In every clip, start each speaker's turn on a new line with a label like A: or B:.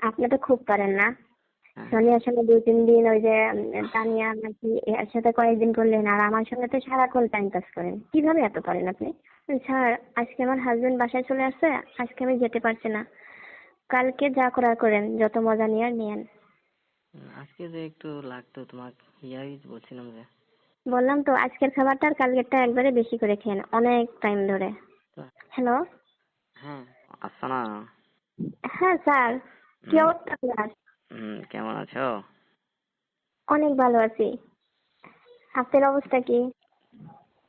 A: আপনি তো খুব পারেন না।
B: হ্যাঁ।
A: সোনিয়ার সঙ্গে দুই তিন দিন ওই যে তানিয়া নাকি এর সাথে কয়েকদিন করলেন আর আমার সঙ্গে তো সারাক্ষণ টাইম পাস করেন। কীভাবে এত পারেন আপনি? স্যার আজকে আমার হাজবেন্ড বাসায় চলে আসছে আজকে আমি যেতে পারছি না। কালকে যা করার করেন যত মজা নিয়ে নিয়েন
B: আজকে যে একটু লাগতো তোমাকে ইয়াই বলছিলাম যে।
A: বললাম তো আজকের খাবারটা আর কালকেরটা একবারে বেশি করে খেন অনেক টাইম ধরে। হ্যালো
B: হ্যাঁ আসছো
A: হ্যাঁ স্যার। কি অবস্থা আপনার
B: হুম, কেমন আছো?
A: অনেক ভালো আছি। আপনার অবস্থা কি?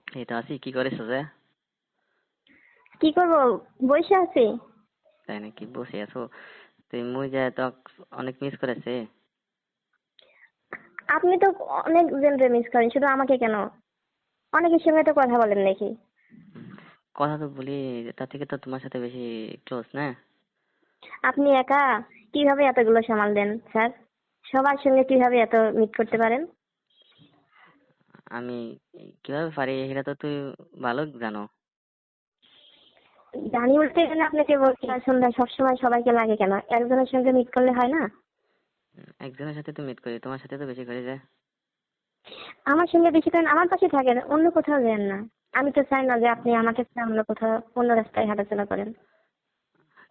B: এই তো আছি কি করেছ যে
A: কি করব? বসে আছি।
B: তাই নাকি? বসে আছো। তুই মুই যে তো অনেক মিস করেছে।
A: আপনি তো অনেক জনরে মিস করেন শুধু আমাকে কেন? অনেকের সঙ্গে তো কথা বলেন দেখি
B: কথা তো বলি তার থেকে তো তোমার সাথে বেশি ক্লোজ না?
A: আপনি একা কীভাবে এতগুলো সামাল দেন স্যার? সবার সঙ্গে কীভাবে এত মিট করতে পারেন?
B: আমি কীভাবে পারি? এটা তো তুই ভালো জানো।
A: জানি বলতে গেলে আপনাকে বলছি আর সন্ধ্যায় সবসময় সবাইকে লাগে কেন? একজনের সঙ্গে মিট করলে হয় না?
B: একজনের সাথে তো মিট করি তোমার সাথে তো বেশি করে যে।
A: আমার সঙ্গে বেশি করেন আমার পাশে থাকেন অন্য কোথাও যান না। আমি তো চাই না যে আপনি আমাকে ছেড়ে অন্য কোথাও অন্য রাস্তায় হাঁটাচলা করেন।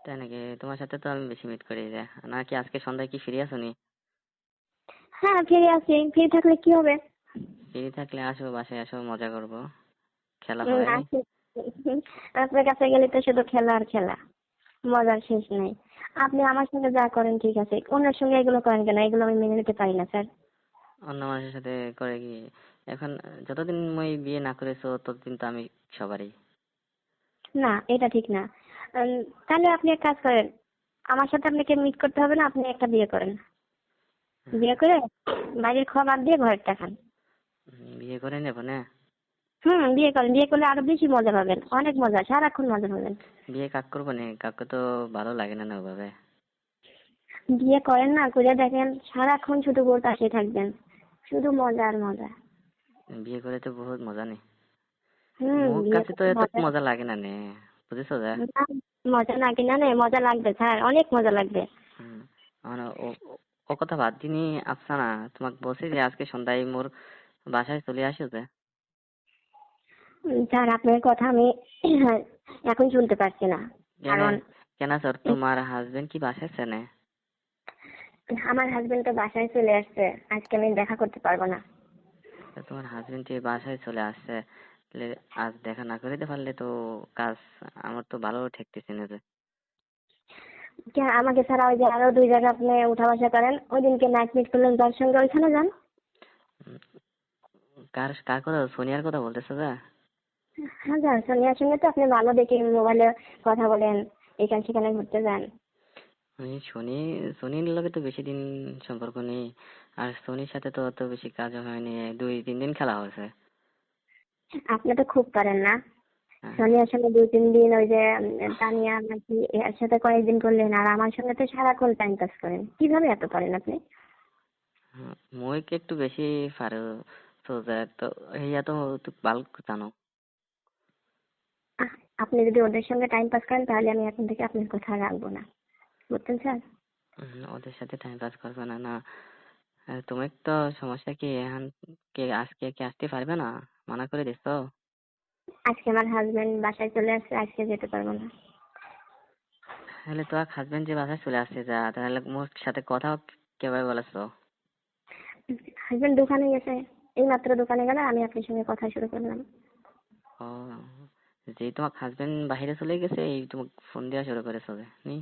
B: তাই নাকি তোমার সাথে তো আমি বেশি মিট করি যে নাকি আজকে সন্ধ্যায় কি ফিরে আসো নি
A: হ্যাঁ ফিরে আসি। ফিরে থাকলে কি হবে?
B: ফ্রি থাকলে আসো বাসায় আসো মজা করব। খেলা হবে
A: আপনার কাছে গেলে তো শুধু খেলা আর খেলা। মজার শেষ নেই। আপনি আমার সঙ্গে যা করেন ঠিক আছে। অন্যের সঙ্গে এগুলো করেন কেন? এগুলো আমি মেনে নিতে পারি না স্যার।
B: অন্য মানুষের সাথে করে কি? এখন যতদিন মই বিয়ে না করেছ ততদিন তো আমি সবারই।
A: না এটা ঠিক না। তাহলে আপনি এক কাজ করেন। আমার সাথে আপনাকে মিট করতে হবে না আপনি একটা বিয়ে করেন। বিয়ে করে বাইরের খাওয়া বাদ দিয়ে ঘরেরটা খান।
B: বিয়ে করে নেব না?
A: হুম বিয়ে করেন। বিয়ে করলে আরও বেশি মজা পাবেন অনেক মজা সারাক্ষণ মজা পাবেন।
B: বিয়ে কাক করব না? কাকু তো ভালো লাগে না না ওভাবে।
A: বিয়ে করেন না করে দেখেন সারাক্ষণ শুধু বউর পাশে থাকবেন। শুধু মজা আর মজা।
B: বিয়ে করে তো বহুত মজা নেই
A: হুম
B: কাছে তো এত
A: মজা
B: লাগে না নে? বুঝেছ যে?
A: মজা লাগে না নে মজা লাগবে স্যার অনেক মজা লাগবে।
B: মানে ও কথা বাদ দিনি আফসানা তোমাকে বলছি যে আজকে সন্ধ্যায় মোর বাসায় চলে আসো যে।
A: স্যার আপনার কথা আমি এখন শুনতে পারছি না। কারণ
B: কেন স্যার তোমার হাজবেন্ড কি বাসায় আছে না?
A: আমার হাজবেন্ড তো বাসায় চলে আসছে আজকে আমি দেখা করতে পারব না।
B: তোমার হাজবেন্ড যে বাসায় চলে আসছে? তাহলে আজ দেখা না করিতে পারলে তো কাজ আমার তো ভালো ঠেকতেছে না যে।
A: কে আমাকে ছাড়া ওই যে আরও দুই জায়গা আপনি উঠা বসা করেন ওই দিনকে নাইট মিট করলেন যার সঙ্গে ওইখানে যান।
B: কার কার কথা সোনিয়ার কথা বলতেছো যে?
A: হ্যাঁ যান সোনিয়ার সঙ্গে তো আপনি ভালো দেখে মোবাইলে কথা বলেন এখানে সেখানে ঘুরতে যান।
B: শনি সোনির লগে তো বেশি দিন সম্পর্ক নেই আর সোনির সাথে তো অত বেশি কাজ হয়নি দুই তিন দিন খেলা হয়েছে।
A: আপনি তো খুব পারেন না।
B: হ্যাঁ।
A: সোনিয়ার সঙ্গে দুই তিন দিন ওই যে তানিয়া নাকি এর সাথে কয়েকদিন করলেন আর আমার সঙ্গে তো সারাক্ষণ টাইম পাস করেন। কীভাবে এত পারেন আপনি?
B: হুম, মুইকে একটু বেশি পারো তো যে তো ইয়া তো ভালো জানো।
A: আপনি যদি ওদের সঙ্গে টাইম পাস করেন তাহলে আমি এখন থেকে আপনার কথা রাখব না। বুঝছেন স্যার?
B: ওদের সাথে টাইম পাস করবে না না। তোমার তো সমস্যা কি এখন কে আজকে কি আসতে পারবে না? মানা করে দিছো
A: আজকে আমার হাজবেন্ড বাসায় চলে আসছে আজকে যেতে পারব না।
B: তাহলে তোমার হাজবেন্ড যে বাসায় চলে আসছে যা তাহলে মোর সাথে কথা কীভাবে বলেছ
A: হাজবেন্ড দোকানে গেছে এই মাত্র দোকানে গেল আমি আপনার সঙ্গে কথা শুরু করলাম।
B: ও যে তোমার হাজবেন্ড বাইরে চলে গেছে এই তোমাকে ফোন দেওয়া শুরু করেছ যে নি?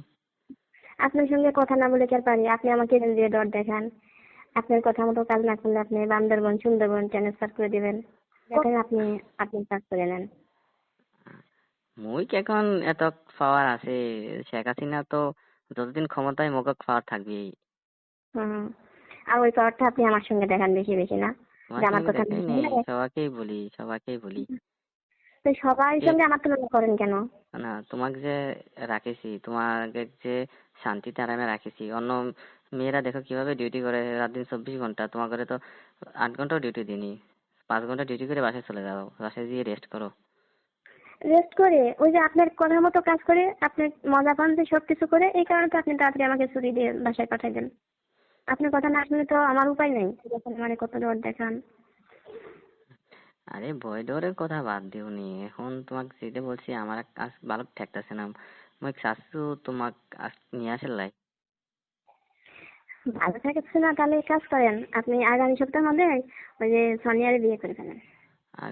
A: আপনার সঙ্গে কথা না বলে কি আর পারি? আপনি আমাকে দিয়ে ডর দেখান। আপনার কথা মতো কাজ না করলে আপনি বান্দরবন সুন্দরবন ট্রান্সফার করে দিবেন। দেখেন আপনি আপনি কাজ করে নেন।
B: এখন এত পাওয়ার আছে? শেখ হাসিনা তো যতদিন ক্ষমতায় মোক পাওয়ার থাকবে
A: হুম আর ওই পাওয়ারটা আপনি আমার সঙ্গে দেখান বেশি বেশি না। যে আমার কথা।
B: সবাইকেই বলি সবাইকেই বলি।
A: তো সবাই সঙ্গে আমার তুলনা করেন কেন?
B: না তোমাকে যে রাখেছি তোমাকে যে শান্তিতে আরামে রাখেছি অন্য মেয়েরা দেখো কীভাবে ডিউটি করে রাত দিন চব্বিশ ঘণ্টা তোমার ঘরে তো আট ঘন্টাও ডিউটি দিনি পাঁচ ঘণ্টা ডিউটি করে বাসায় চলে যাও বাসায় গিয়ে রেস্ট করো।
A: রেস্ট করে ওই যে আপনার কথা মতো কাজ করে আপনি মজা পান যে সব কিছু করে এই কারণে তো আপনি তাড়াতাড়ি আমাকে ছুটি দিয়ে বাসায় পাঠিয়ে দেন। আপনার কথা না শুনলে তো আমার উপায় নেই যখন মানে কত দর দেখান।
B: আরে ভয় ডরের কথা বাদ দিও নি এখন তোমাক যেতে বলছি আমার কাজ ভালো ঠেকতেছে না। মই চাচ্ছু তোমাক আজ নিয়ে আসার লাই।
A: ভালো থাকছে না তাহলে কাজ করেন আপনি আগামী সপ্তাহের মধ্যে ওই যে সোনিয়ারে বিয়ে করে ফেলেন।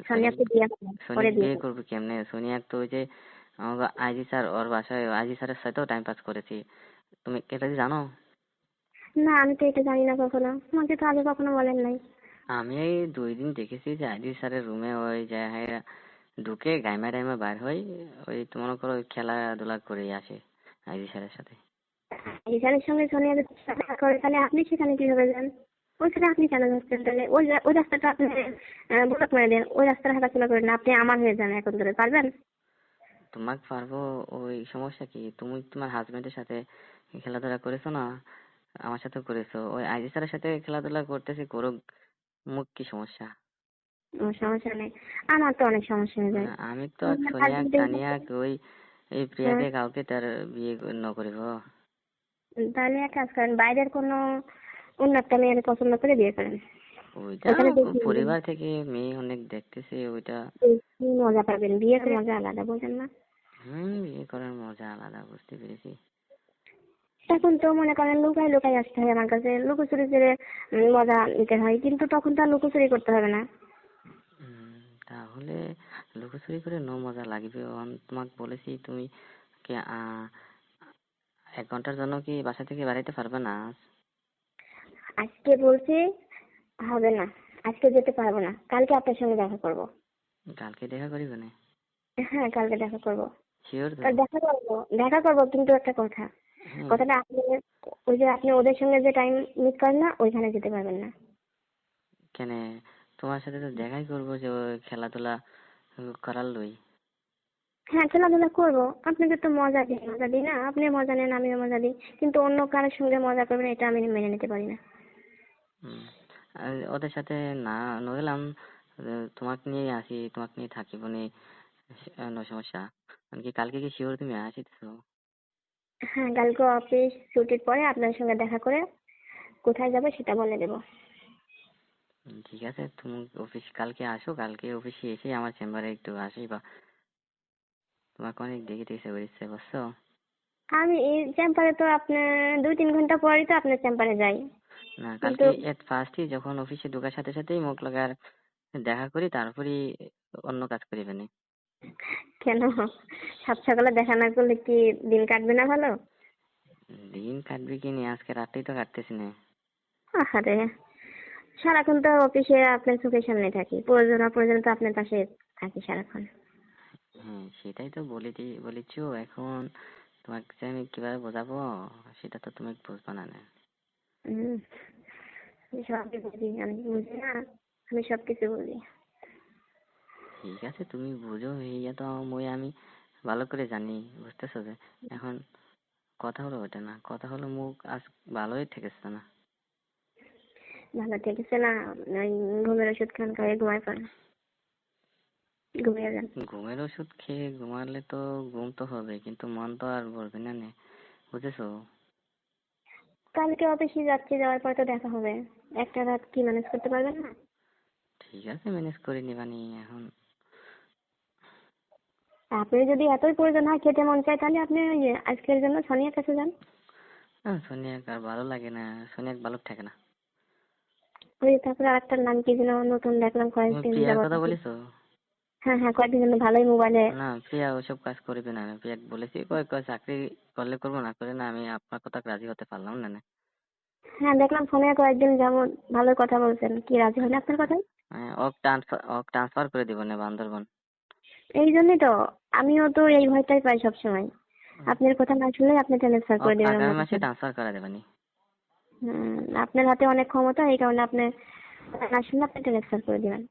A: সোনিয়াকে বিয়ে করেন বিয়ে
B: বিয়ে করবে কেমনে? সোনিয়া তো ওই যে আমাকে আইজি স্যার ওর বাসায় আইজি স্যারের সাথেও টাইম পাস করেছি। তুমি এটা কি জানো?
A: না আমি তো এটা জানি না কখনো। আমাকে তো আগে কখনো বলেন নাই।
B: আমি এই দুই দিন দেখেছি যে স্যারের রুমে ওই হ্যাঁ ঢুকে গাইমা টাইমা বার হয় ওই তো মনে করো খেলাধুলা করে আসে আইজি স্যারের সাথে।
A: ইশানের সঙ্গে সোনিয়া দেখা করে তাহলে আপনি সেখানে কীভাবে যান? ওইখানে আপনি কেন যাচ্ছেন? তাহলে ওই ওই রাস্তাটা আপনি ব্লক করে দেন। ওই রাস্তাটা হাঁটাচলা করেন। আপনি আমার হয়ে যান এখন ধরে পারবেন?
B: তোমাক পারব ওই সমস্যা কি? তুমি তোমার হাজবেন্ডের সাথে খেলাধুলা করেছ না? আমার সাথে করেছ। ওই আইজি স্যারের সাথে খেলাধুলা করতেছি করুক। মুখ কি সমস্যা?
A: সমস্যা নেই। আমার তো অনেক সমস্যা হয়ে যায়।
B: আমি তো সোনিয়া তানিয়া ওই এই প্রিয়াকে কাউকে তার বিয়ে ন করিব।
A: তাহলে এক কাজ করেন বাইরের কোনো একটা মেয়ের পছন্দ করে বিয়ে করেন।
B: ওইটা পরিবার থেকে মেয়ে অনেক দেখতেছি ওইটা
A: কি মজা পাবেন বিয়ের মজা আলাদা বোঝেন না।
B: হুম বিয়ে করার মজা আলাদা বুঝতে পেরেছি।
A: এখন তো মনে করেন লুকাই লুকাই আসতে হয় আমার কাছে লুকোচুরি করে মজা নিতে হয় কিন্তু তখন তো আর লুকোচুরি করতে হবে না।
B: তাহলে লুকোচুরি করে ন মজা লাগবে তোমাকে বলেছি তুমি কি আহ, এক ঘণ্টার জন্য কি বাসা থেকে বেরাইতে পারবে না?
A: আজকে বলছি হবে না আজকে যেতে পারব না কালকে আপনার সঙ্গে দেখা করব।
B: কালকে দেখা করিবে না?
A: হ্যাঁ কালকে দেখা করব।
B: শিওর
A: দেখা করব দেখা করব কিন্তু একটা কথা কথাটা আপনি ওই যে আপনি ওদের সঙ্গে যে টাইম মিট করেন না ওইখানে যেতে পারবেন না।
B: কেন? তোমার সাথে তো দেখাই করব যে খেলাধুলা করার লই।
A: হ্যাঁ খেলাধুলা করব। আপনাকে তো মজা দিই মজা দিই না? আপনি মজা নেন আমিও মজা দিই কিন্তু অন্য কারোর সঙ্গে মজা করবেন এটা আমি মেনে নিতে পারি না।
B: ওদের সাথে না নগেলাম তোমাকে নিয়ে আসি তোমাকে নিয়ে থাকিব নি ন সমস্যা। কি কালকে কি শিওর তুমি আসিতেছো?
A: হ্যাঁ কালকে অফিস ছুটির পরে আপনার সঙ্গে দেখা করে কোথায় যাবে সেটা বলে দেবো।
B: ঠিক আছে তুমি অফিস কালকে আসো কালকে অফিসে এসে আমার চেম্বারে একটু আসি বা তোমাকে অনেক দেখে ইচ্ছে করেছে বুঝছ?
A: আমি এই চেম্বারে তো আপনার দুই তিন ঘণ্টা পরেই তো আপনার চেম্বারে যাই।
B: না কালকে এট ফার্স্টই যখন অফিসে ঢোকার সাথে সাথেই মুখ লাগার দেখা করি তারপরেই অন্য কাজ করিবে না
A: কেন? সাত সকালে দেখা না করলে কি দিন কাটবে না ভালো?
B: দিন কাটবি কি নি আজকে রাতেই তো কাটতেছি না।
A: আরে সারাক্ষণ তো অফিসে আপনার চোখের সামনে থাকি। প্রয়োজন অপ্রয়োজন তো আপনার পাশে থাকি সারাক্ষণ।
B: হ্যাঁ সেটাই তো বলেছি বলেছ এখন তোমাকে আমি কীভাবে বোঝাবো সেটা তো তুমি বুঝবা না না।
A: হুম আমি সবই বুঝি আমি বুঝি না আমি সব কিছু বুঝি
B: ঠিক আছে তুমি বুঝো এইয়া তো মই আমি ভালো করে জানি বুঝতেছো যে? এখন কথা হলো ওটা না কথা হলো মুখ আজ ভালোই ঠেকেছে না।
A: ভালো ঠেকেছে না ওই ঘুমের ওষুধ খান খাইয়ে ঘুমায় পড়েন ঘুমিয়ে যান।
B: ঘুমের ওষুধ খেয়ে ঘুমালে তো ঘুম তো হবে কিন্তু মন তো আর বলবে না নে বুঝেছ?
A: কালকে অফিসে যাচ্ছি যাওয়ার পর তো দেখা হবে। একটা রাত কি ম্যানেজ করতে পারবেন না?
B: ঠিক আছে ম্যানেজ করে নিবানি এখন।
A: আপনি যদি এতই প্রয়োজন হয় খেতে মন চায় তাহলে আপনি ওই আজকের জন্য সোনিয়ার কাছে যান।
B: আহ, সোনিয়াকে আর ভালো লাগে না সোনিয়াকে ভালো ঠেকে না।
A: ওই তারপরে আরেকটার নাম কি যেন নতুন দেখলাম কয়েকদিন
B: কথা বলেছ?
A: হ্যাঁ হ্যাঁ কয়েকদিন জন্য ভালোই মোবাইলে
B: না প্রিয়া ওসব কাজ করবে না আমি প্রিয়াকে বলেছি কয় কয় চাকরি করলে করব না করে না আমি আপনার কথা রাজি হতে পারলাম না না।
A: হ্যাঁ দেখলাম ফোনে কয়েকদিন যেমন ভালোই কথা বলছেন কি রাজি হলেন আপনার কথায়?
B: হ্যাঁ, ওক ট্রান্সফার ওক ট্রান্সফার করে দিব না বান্দরবন।
A: এই জন্যই তো আমিও তো এই ভয়টাই পাই সবসময়। আপনার কথা না শুনলে আপনি ট্রান্সফার করে দেবেন
B: আগামী মাসে। ট্রান্সফার করে দেবানি
A: হুম, আপনার হাতে অনেক ক্ষমতা এই কারণে আপনি না শুনলে আপনি ট্রান্সফার করে দিবেন।